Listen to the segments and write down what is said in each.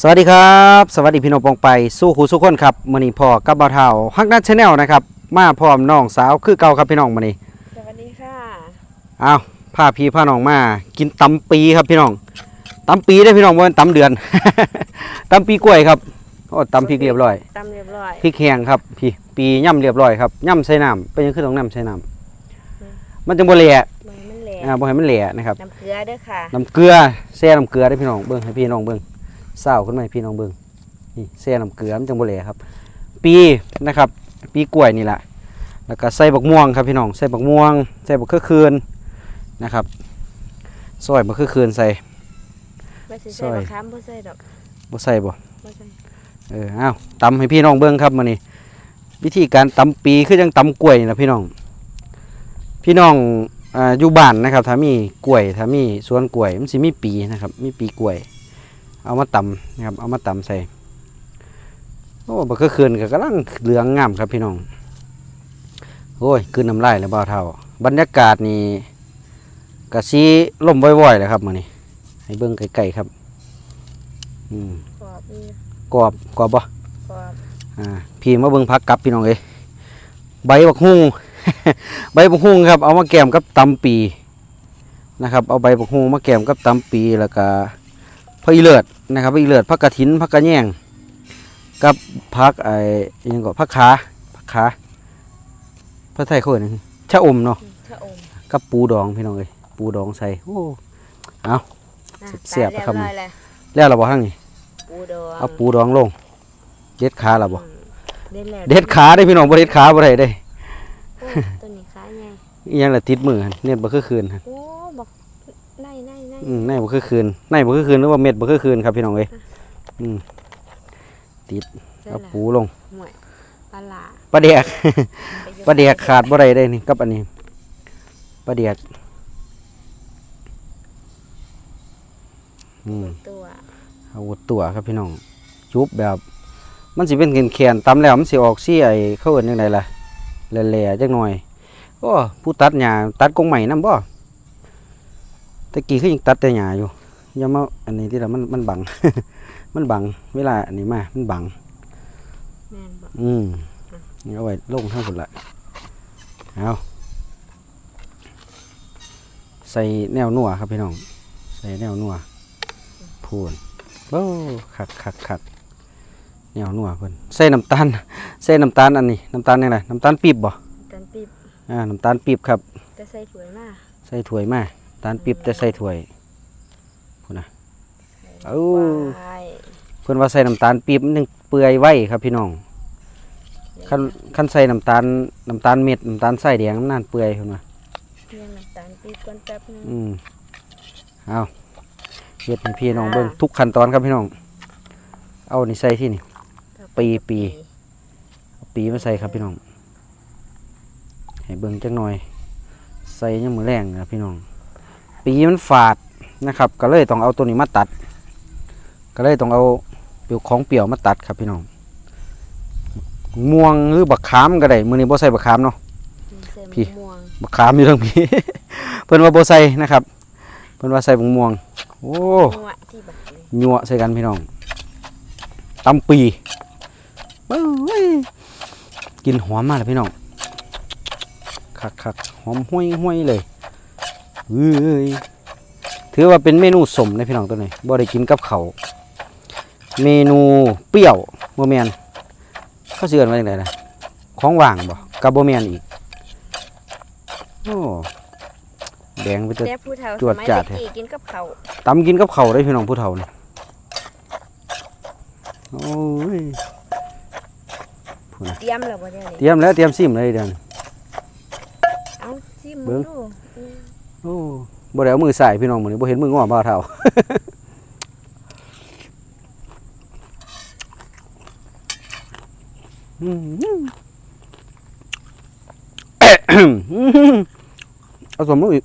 สวัสดีครับ สวัสดีพี่น้องปองไปสู้ครูสู้คนครับมื้อนี้พ่อกับบ่าวเฒ่าฮักนัทชาแนลนะครับ มาพร้อมน้องสาวคือเก่าครับพี่น้องมื้อนี้สวัสดีค่ะอ้าวพาพี่พาน้องมา กินตำปีครับพี่น้องตำปีได้อพี่น้องบ่แม่นตำเดือนตำปีกล้วยครับโอ้ตำพริกเรียบร้อยตำเรียบร้อยพริกแห้งครับ พี่ปีย่ำเรียบร้อยครับย่ำใส่น้ำเป็นหยังคือต้องน้ำใส่น้ำมันจังบ่แหละมันมันแหลอ่าบ่ให้มันแหละนะครับน้ำเกลือเด้อค่ะน้ำเกลือแซ่น้ำเกลือได้อพี่น้องเบิ่งให้พี่น้องเบิ่ง เศร้าขึ้นมาให้พี่น้องเบิ่งนี่แซ่น้ำเกลือมันจังบ่แหลครับ ปีนะครับ ปีกล้วยนี่แหละแล้วก็ใส่บักม่วงครับพี่น้องใส่บักม่วงใส่บักเขือคืนนะครับซอยบักเขือคืนใส่ไม่ใช่ซอยใส่มะขามบ่ใส่ดอกบ่ใส่บ่บ่ใส่เอออ้าวตำให้พี่น้องเบิ่งครับมื้อนี้วิธีการตำปีคือจังตำกล้วยนี่ล่ะพี่น้อง พี่น้องอ่าอยู่บ้านนะครับ ถ้ามีกล้วยถ้ามีสวนกล้วยมันสิมีปีนะครับ มีปีกล้วย เอามาตำนะครับเอามาตำใส่โอ้บักเขือคืนก็กำลังเหลืองงามครับพี่น้องโอ้ยคืนน้ำลายแล้วบ่าวเท่า บรรยากาศนี่กะซีล่มว่อยๆเลยครับมื้อนี้ให้เบิ่งไกลๆครับอืมกรอบนี่กรอบกรอบบ่กรอบอ่าพี่มาเบิ่งพักกับพี่น้องเอ้ยใบบักฮุ่งใบบักฮุ่งครับ เอามาแกมกับตำปีนะครับ เอาใบบักฮุ่งมาแกมกับตำปีแล้วก็ ผักอีเลือดนะครับผักอีเลือดผักกระถินผักกระแยงกับผักไอ้อิหยังก็ผักขาผักขาภาษาไทยเขาเอ่ยชะอมเนาะชะอมกับปูดองพี่น้องเอ้ยปูดองใส่โอ้นะเสียบตาครับเรียบร้อยแล้วแล้วเราบ่ทั้งนี่ปูดองเอาปูดองลงเด็ดขาเราบ่อืมเด็ดแล้วเด็ดขาได้พี่น้องบ่เด็ดขาบ่ได้เด้โอ้ตัวนี้ขาใหญ่อิหยังละติดมือหั่นเน็ตบ่คือคืนหั่น โอ้บอกไล่ไล่ไล่ อืมในบ่คือคืนในบ่คือคืนหรือว่าเม็ดบ่คือคืนครับพี่น้องเอ้ยอืมใส่เอาละปูลงห่วยปลาหลาปลาแดกไปอยู่ปลาแดกขาดบ่ได้ได้นี่กับอันนี้ปลาแดกอืมตัวอาวุธตัวครับพี่น้องจุบแบบ มันสิเป็นแขนๆตำแล้วมันสิออกซี่ไอ้เขาเอิ้นจังไดล่ะแหล่ๆจักหน่อยโอ้ผู้ตัดหญ้าตัดกงใหม่นํบ่ตะกี้คือยังตัดแต่หญ้าอยู่อย่ามาอันนี้ที่ละมันมันบัง มันบัง เวลาอันนี้มา มันบัง แม่นบอกอืมเอาไว้ลงทั้งหมดละเอาใส่แนวนัวครับพี่น้อง ใส่แนวนัวพูนโอ้คักคักคักแนวนัวเพิ่นใส่น้ำตาลใส่น้ำตาลอันนี้น้ำตาลยังไงน้ำตาลปี๊บบ่ตันปีบอ่าน้ำตาลปี๊บครับ จะใส่ถ้วยมาใส่ถ้วยมาน้ำ ตาลปี๊บแต่ใส่ถ้วยพูนนะเอ้าใส่เพิ่นว่าใส่น้ำตาลปี๊บมันนึงเปื่อยไว้ครับพี่น้องคันคันใส่น้ำตาลน้ำตาลเม็ดน้ำตาลใส่แดงน้ำนานเปื่อยขึ้นมาเรียงน้ำตาลปีบก่อนแป๊บนึงอืมเอาเฮ็ดให้พี่น้องเบิ่งทุกขั้นตอนครับพี่น้อง เอานี่ใส่ที่นี่ ปีปี เอาปีมาใส่ครับพี่น้องให้เบิ่งจักหน่อย ใส่ยังมือแรงนะพี่น้อง ปีมันฝาดนะครับ ก็เลยต้องเอาตัวนี้มาตัด ก็เลยต้องเอาเปลือกของเปรี้ยวมาตัดครับพี่น้องม่วงหรือบักขามก็ได้มื้อนี้บ่ใส่บักขามเนาะใส่พี่มะม่วงบักขามอยู่ตรงนี้เพิ่นว่าบ่ใส่นะครับ เพิ่นว่าใส่บงม่วง โอ้นัวที่บักนี่ยั่วใส่กันพี่น้องตำปีเบ้ยกินหอมมากเลยพี่น้องคักคักๆหอมห้วยห้วยๆเลย เอ้ยถือว่าเป็นเมนูสมนะพี่น้องตัวนี้บ่ได้กินกับเขาวเมนูเปรี้ยวบ่แมนเขาเสื่อนว่าจังไดล่ะของว่างบ่กับบ่แมนอีกโอ้แดงไปเถอะแต่ผู้เฒ่าจวดสมัยจัดตะกี้กินกับเขาวตำกินกับเขาวได้พี่น้องผู้เฒ่านี่โอ้ยเตรียมแล้วบ่ได้เตรียมแล้วเตรียมซิมเลยเดี๋ยวนี้ เอาซิมเบิ่งดูอืมโอ้ บ่ได้เอามือใส่พี่น้องมื้อนี้บ่เห็นมืองอบ่าเฒ่าอืมเอาสมลงอีก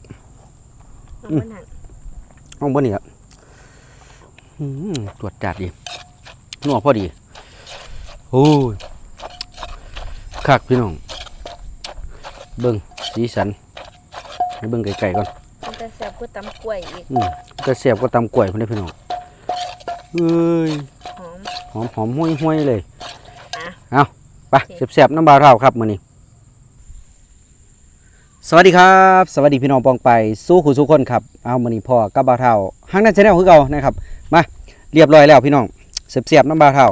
เอาอืมมันหั่นเอาบ่นี่ครับอืมตรวจจัดดีนัวพอดี โอ้ยคักพี่น้อง เบิ่งสีสัน ให้เบิ่งไกลๆก่อนมันจะแซ่บกว่าตำกล้วยอีกอืมจะเสียบก็ตำกล้วยพุ่นเด้อพี่น้องเอ้ยหอม หอมหอมห้วยห้วยๆเลยอะเอาไปโอเค เสียบๆน้ำบาวเท่าครับมื้อนี้ สวัสดีครับ สวัสดีพี่น้องปองไปสู้ขู่สู้คนครับเอามื้อนี้พ่อกับบาวเท่าห้างนั้นชาแนลคือเก่านะครับมาเรียบร้อยแล้วพี่น้องเสียบๆน้ำบาวเท่า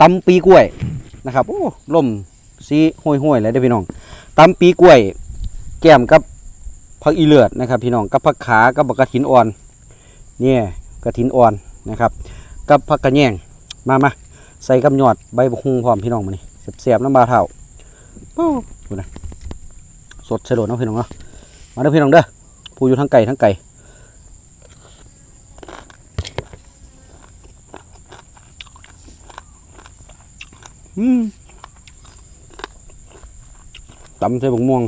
ตำปีกล้วยนะครับโอ้ล่มสีห้วยห้วยๆเลยเด้อพี่น้องตำปีกล้วย แก้มกับ ผักอีเลือดนะครับ พี่น้องกับผักขากับบักกระถินอ่อนเนี่ยกระถินอ่อนนะครับ กับผักกระแยงมามาใส่กับยอดใบบักฮุงพร้อมพี่น้องมานี่เสียบๆน้ำบาเท่าโอ้ดูนะสดเฉลดเนาะพี่น้องเนาะมาเด้อพี่น้องเด้อผู้อยู่ทั้งไก่ทั้งไก่อืมตำใส่บกม่วง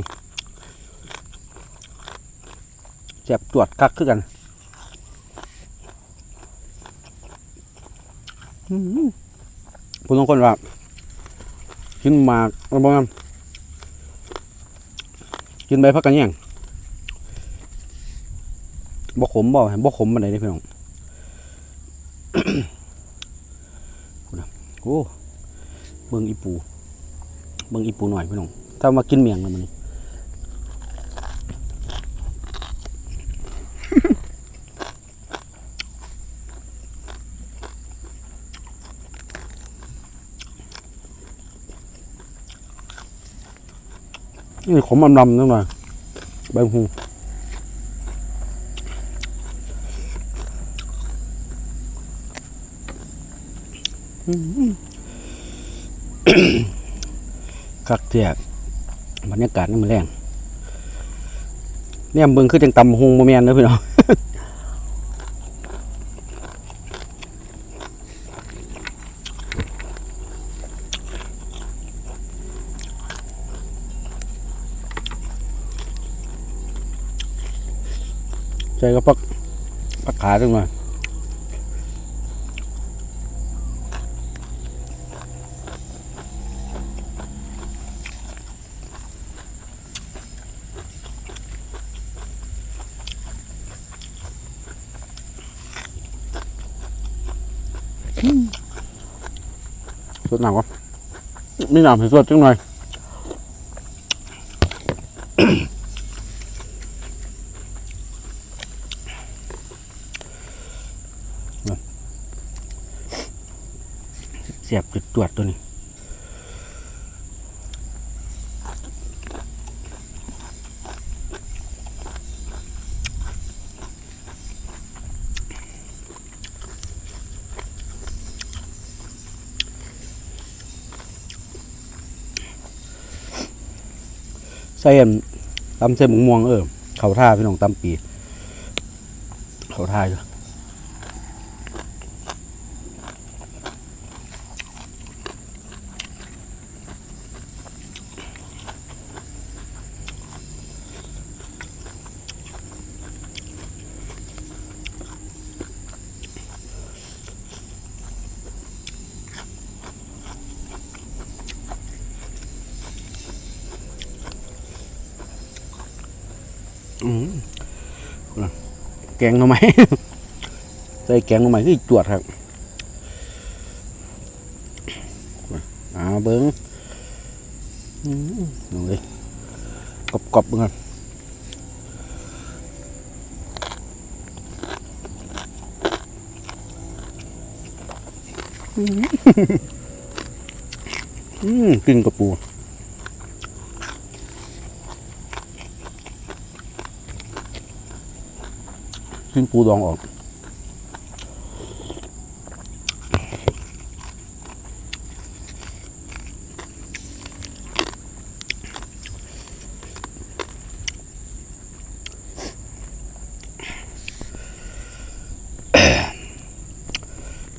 แจ็บตรวจคักขึ้นกันอืมผู้ต้องคนว่ากินหมากอะไรบ้างกินใบพักกันยังบ่ขมบ่บ่ขมมันไหนได้พี่น้องพูดนะโอ้เบิ่งอีปู เบิ่งอีปูหน่อยพี่น้องถ้ามากินเมียงแล้วมันนี่ นี่ขมอำลำนิดหน่อยใบหูอื้อหือคักเทียบรรยากาศนี่มันแรงเนี่ยมึงคือจังตำหงบ่แม่นเลยพี่น้อง ใจก็ปักปักขาจังหน่อยสดหนักวะมีน้ำให้สดจังหน่อย เสียบจุดตรวจตัวนี้ใส่อันตำเส้นหมูม่วงเออเขาท่าพี่น้องตำปี เขาท่าอยู่ แกงหน่อไม้ใส่แกงหน่อไม้คือจวดครับอ่าเบิ้งอืมลองเลยกรอบกรอบๆเบิ้งครับอืมอืมกลินกระปูึ้นปูดองออก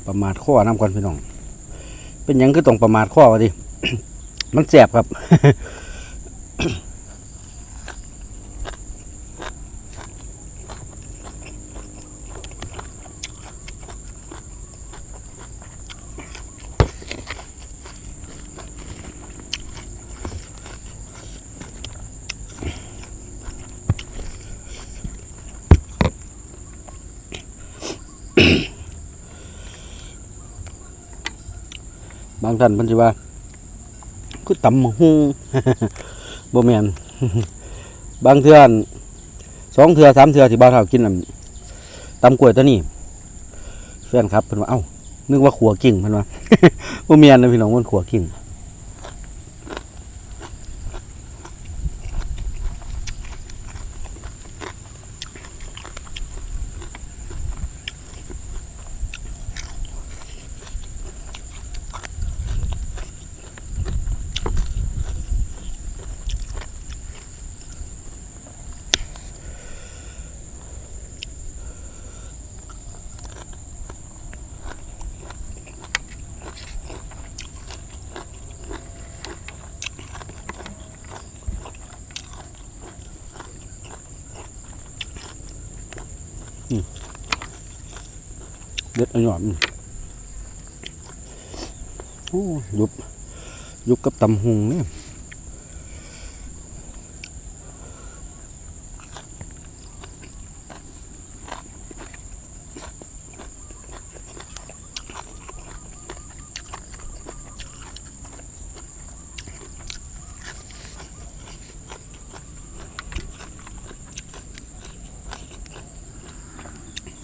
ประมาทข้อน้ำก่อนพี่น้อง เป็นยังคือต้องประมาทข้อวะดิ มันแสบครับางท่านเพิ่นสิว่า คือตำบักหุงบ่แม่นบางเทื่อนสองเทื่อสามเทื่อที่บ้านเรากินน่ะตำกล้วยตัวนี้แฟนครับเพิ่นว่าเอ้านึกว่าขัวกิ่งเพิ่นว่าบ่แม่นนะพี่น้องมันขัวกิ่ง เด็ดอาหยอดมันโอ้ยุบยุบกับตำหุงเนี่ย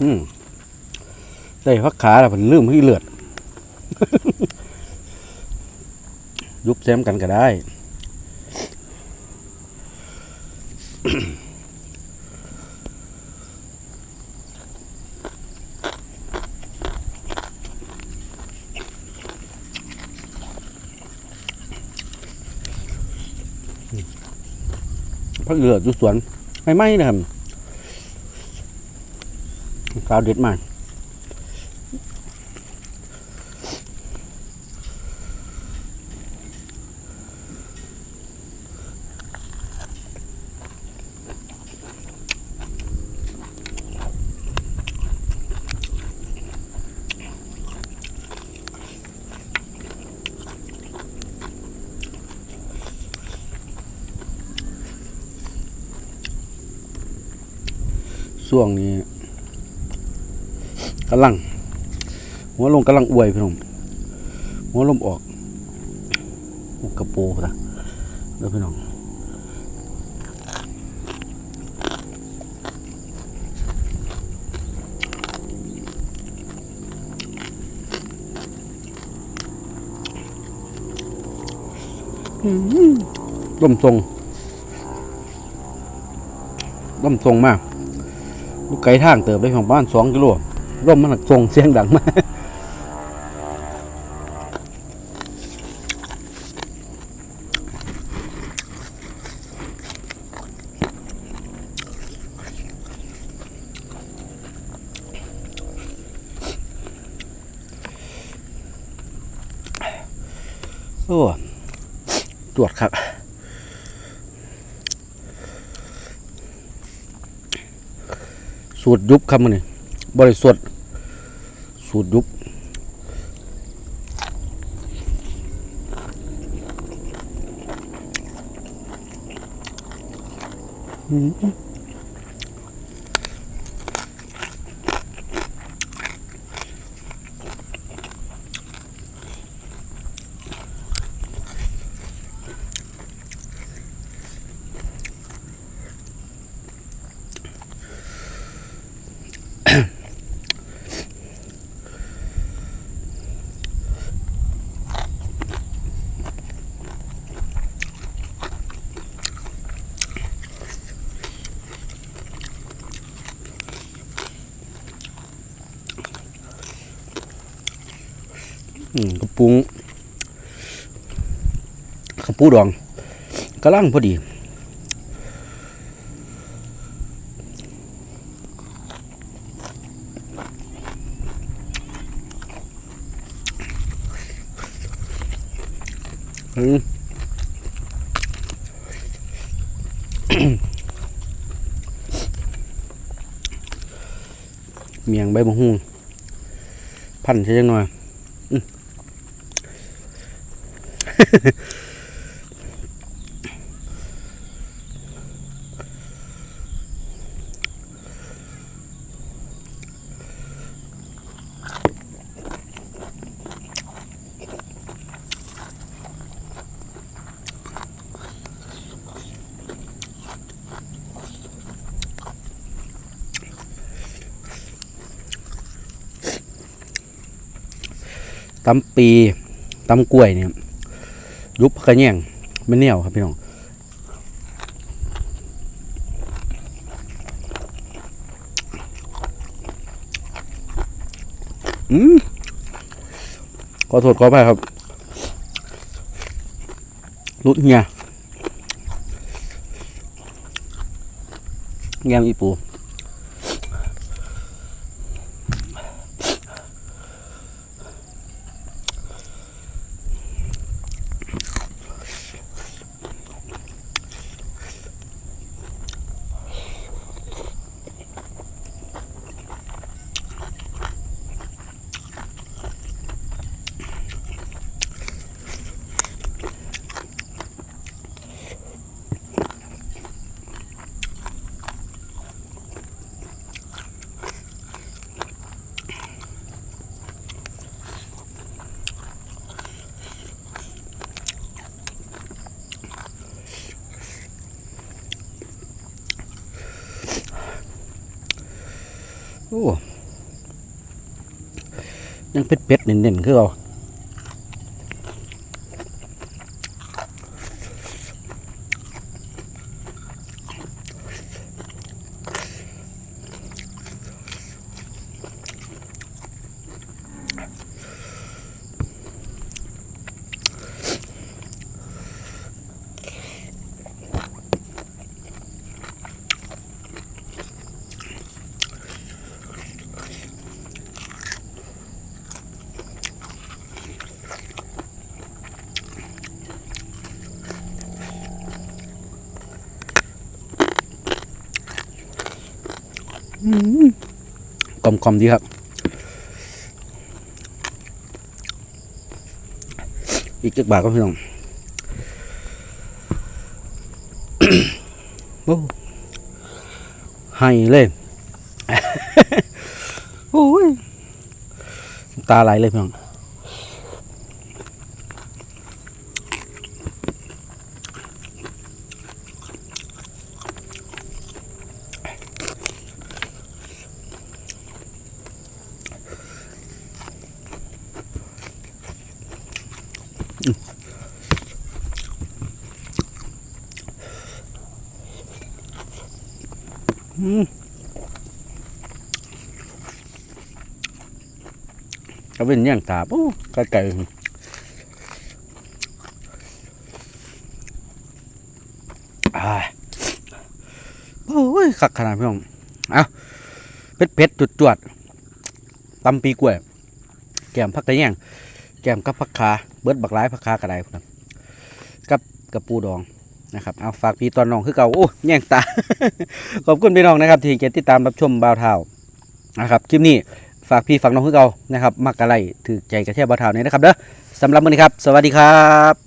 อืม ได้พักขาแล้วผมลืมให้เลือด ยุบแซมกันก็ได้พักเลือดอยู่สวน ไม่ไหมนะครับกาวเด็ดมาก ช่วงนี้กำลัง หัวลงกำลังอวยพี่น้องหัวลมออกโอ้กระโปรงนะเด้อพี่น้องอืมลมทรงลมทรงมาก ลูกไก่ทางเติบได้ของบ้านสองกิโลร่มมันหนักทรงเสียงดังมากโอ้ตรวจครับ สูตรยุบครับมันนี่บริสุทธิ์สูตรยุบอืม กระปุงกระปูดองกระลังพอดีอืมเมียงใบมะฮุ่งพันใช่ยังหน่อยอื ตำปีตำกล้วยเนี่ย ยุบกระแยงไม่เนียวครับพี่น้องอืมขอโทษขอไปครับรุดเงียแยมอีปู ยังเป็ดเป็ดๆเน่นๆคือเอา กลมกลมๆดีครับ อีกจักบาทก็พี่น้องบู๊ให้เลยโอ้ยตาไหลเลยพี่น้อง เป็นย่างตาโอ้ไก่ไก่อ่าโอ้ยคักขนาดพี่น้องเอาเผ็ดเผ็ดจุดจวดตำปีกล้วย แกมผักกระแยงแกมกับผักขาเบิดบักร้ายผักขากระไดครับกับกับปูดองนะครับเอาฝากพี่ตอนน้องคือเก่าโอ้แย่งตา ขอบคุณพี่น้องนะครับที่เกติดตามรับชมบ่าวเท่านะครับคลิปนี้ ฝากพี่ฝากน้องคือเก่านะครับมักอะไรถือใจกระเทียบบ่าวเทาเนี้นะครับเด้อสำหรับมื้อนี้ครับ สวัสดีครับ